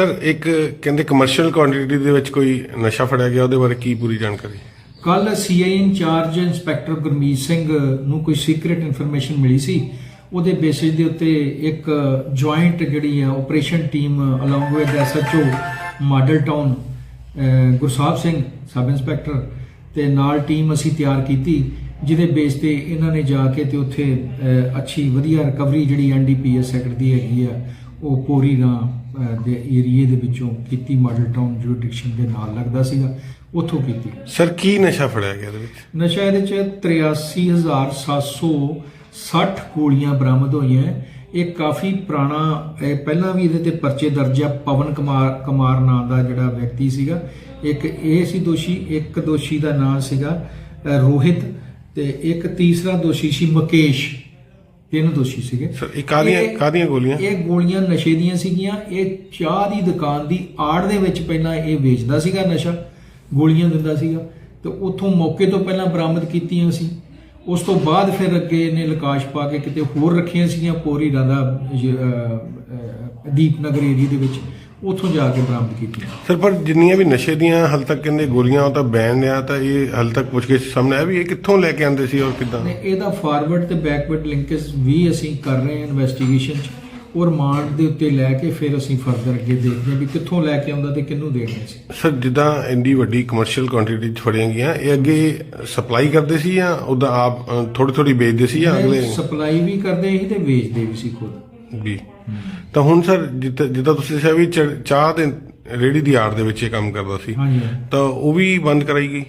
Sir, ਇੱਕ ਕਹਿੰਦੇ commercial quantity ਦੇ ਵਿੱਚ ਕੋਈ ਨਸ਼ਾ ਫੜਿਆ ਗਿਆ, ਉਹਦੇ ਬਾਰੇ ਕੀ ਪੂਰੀ ਜਾਣਕਾਰੀ? ਕੱਲ CI incharge inspector Gurmeet Singh ਨੂੰ ਕੋਈ ਸੀਕ੍ਰੀਟ ਇਨਫੋਰਮੇਸ਼ਨ ਮਿਲੀ ਸੀ। ਉਹਦੇ ਬੇਸਿਸ ਦੇ ਉੱਤੇ ਇੱਕ ਜੁਆਇੰਟ ਜਿਹੜੀ ਆ operation team along with SHO model town Gursahib Singh, sub inspector, ਤੇ ਨਾਲ ਟੀਮ ਅਸੀਂ ਤਿਆਰ ਕੀਤੀ, ਜਿਹਦੇ ਬੇਸ ਤੇ ਇਹਨਾਂ ਨੇ ਜਾ ਕੇ ਤੇ ਉੱਥੇ ਅੱਛੀ ਵਧੀਆ ਰਿਕਵਰੀ ਜਿਹੜੀ ਐਨਡੀਪੀਐਸ ਸੈਕਟਰ ਦੀ ਹੈਗੀ ਆ ਉਹ ਪੂਰੀ ਅਹ, ਦੇ ਏਰੀਏ ਦੇ ਵਿੱਚੋਂ ਕੀਤੀ ਮਾਡਲ ਟਾਊਨ ਜੁਰਿਸਡਿਕਸ਼ਨ ਦੇ ਨਾਲ ਲੱਗਦਾ ਸੀਗਾ ਉੱਥੋਂ ਕੀਤੀ। ਸਰ ਕੀ ਨਸ਼ਾ ਫੜਿਆ ਗਿਆ ਇਹਦੇ ਵਿੱਚ? ਨਸ਼ਾ ਇਹਦੇ ਚ 83760 ਗੋਲੀਆਂ ਬਰਾਮਦ ਹੋਈਆਂ। ਇਹ ਕਾਫੀ ਪੁਰਾਣਾ ਇਹ ਪਹਿਲਾਂ ਵੀ ਇਹਦੇ ਤੇ ਪਰਚੇ ਦਰਜ ਆ ਪਵਨ ਕੁਮਾਰ ਕੁਮਾਰ ਨਾਂ ਦਾ ਜਿਹੜਾ ਵਿਅਕਤੀ ਸੀਗਾ। ਇੱਕ ਇਹ ਸੀ ਦੋਸ਼ੀ ਇੱਕ ਦੋਸ਼ੀ ਦਾ ਨਾਮ ਸੀਗਾ ਰੋਹਿਤ ਤੇ ਇੱਕ ਤੀਸਰਾ ਦੋਸ਼ੀ ਸੀ ਮੁਕੇਸ਼। ਤਿੰਨ ਦੋਸ਼ੀ ਸੀਗੇ। ਸਰ ਇਹ ਕਾਹਦੀਆਂ ਇਹ- ਕਾਹਦੀਆਂ ਗੋਲੀਆਂ? ਇਹ ਗੋਲੀਆਂ ਨਸ਼ੇ ਦੀਆਂ ਸੀਗੀਆਂ। ਇਹ ਚਾਹ ਦੀ ਦੁਕਾਨ ਦੀ ਆੜ ਦੇ ਵਿੱਚ ਪਹਿਲਾਂ ਇਹ ਵੇਚਦਾ ਸੀਗਾ ਨਸ਼ਾ ਗੋਲੀਆਂ ਦਿੰਦਾ ਸੀਗਾ। ਤੇ ਉੱਥੋਂ ਮੌਕੇ ਤੋਂ ਪਹਿਲਾਂ ਬਰਾਮਦ ਕੀਤੀਆਂ ਸੀ। ਉਸ ਤੋਂ ਬਾਅਦ ਫਿਰ ਅੱਗੇ ਇਹਨੇ ਲਕਾਸ਼ ਪਾ ਕੇ ਕਿਤੇ ਹੋਰ ਰੱਖੀਆਂ ਸੀਗੀਆਂ ਪੋਰੀ ਰਾਦਾ ਦੀਪ ਨਗਰ ਏਰੀਆ ਦੇ ਵਿੱਚ। ਉੱਥੋਂ ਜਾ ਕੇ ਬਰਾਮਦ ਕੀਤੀਆਂ ਸਰ ਪਰ ਜਿੰਨੀਆਂ ਵੀ ਨਸ਼ੇ ਦੀਆਂ ਹਾਲ ਤੱਕ ਕਹਿੰਦੇ ਗੋਲੀਆਂ ਉਹ ਤਾਂ ਬੈਨ ਆ ਤਾਂ ਇਹ ਹਾਲ ਤੱਕ ਪੁੱਛ ਕੇ ਸਾਹਮਣੇ ਵੀ ਇਹ ਕਿੱਥੋਂ ਲੈ ਕੇ ਆਉਂਦੇ ਸੀ ਔਰ ਕਿੱਦਾਂ? ਨੇ ਇਹਦਾ ਫਾਰਵਰਡ ਤੇ ਬੈਕਵਰਡ ਲਿੰਕੇਜ ਵੀ ਅਸੀਂ ਕਰ ਰਹੇ ਹਾਂ ਇਨਵੈਸਟੀਗੇਸ਼ਨ ਚ ਔਰ ਰਿਮਾਂਡ ਦੇ ਉੱਤੇ ਲੈ ਕੇ ਫਿਰ ਅਸੀਂ ਫਰਦਰ ਅੱਗੇ ਦੇਖਦੇ ਹਾਂ ਵੀ ਕਿੱਥੋਂ ਲੈ ਕੇ ਆਉਂਦਾ ਤੇ ਕਿਹਨੂੰ ਦੇਣਾ ਸੀ ਸਰ ਜਿੱਦਾਂ ਇੰਨੀ ਵੱਡੀ ਕਮਰਸ਼ੀਅਲ ਕੁਆਂਟੀਟੀ ਚ ਫੜੀਆਂ ਗਈਆਂ ਇਹ ਅੱਗੇ ਸਪਲਾਈ ਕਰਦੇ ਸੀ ਜਾਂ ਉਹਦਾ ਆਪ ਥੋੜੀ ਥੋੜੀ ਵੇਚਦੇ ਸੀ ਜਾਂ ਅਗਲੇ? ਸਪਲਾਈ ਵੀ ਕਰਦੇ ਸੀ ਤੇ ਵੇਚਦੇ ਵੀ ਸੀ ਖੁਦ। ਵੀ ਤਾਂ ਹੁਣ ਸਰ ਜਿੱਦਾਂ ਤੁਸੀਂ ਦੱਸਿਆ ਵੀ ਚ- ਚਾਹ ਦੇ ਰੇੜੀ ਦੀ ਆੜ ਦੇ ਵਿੱਚ ਇਹ ਕੰਮ ਕਰਦਾ ਸੀ। ਹਾਂਜੀ ਤਾਂ ਉਹ ਵੀ ਬੰਦ ਕਰਾਈ ਗਈ?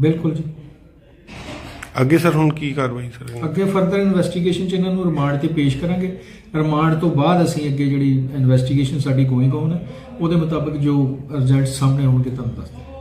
ਬਿਲਕੁਲ ਜੀ। ਅੱਗੇ ਸਰ ਹੁਣ ਕੀ ਕਾਰਵਾਈ ਸਰ? ਅੱਗੇ ਫਰਦਰ ਇਨਵੈਸਟੀਗੇਸ਼ਨ ਚ ਇਹਨਾਂ ਨੂੰ ਰਿਮਾਂਡ ਤੇ ਪੇਸ਼ ਕਰਾਂਗੇ। ਰਿਮਾਂਡ ਤੋਂ ਬਾਅਦ ਅਸੀਂ ਅੱਗੇ ਜਿਹੜੀ ਇਨਵੈਸਟੀਗੇਸ਼ਨ ਸਾਡੀ ਗੋਇੰਗ ਔਨ ਹੈ ਉਹਦੇ ਮੁਤਾਬਕ ਜੋ ਰਿਜ਼ਲਟ ਸਾਹਮਣੇ ਆਉਣਗੇ ਤੁਹਾਨੂੰ ਦੱਸ ਦਿਆਂਗੇ।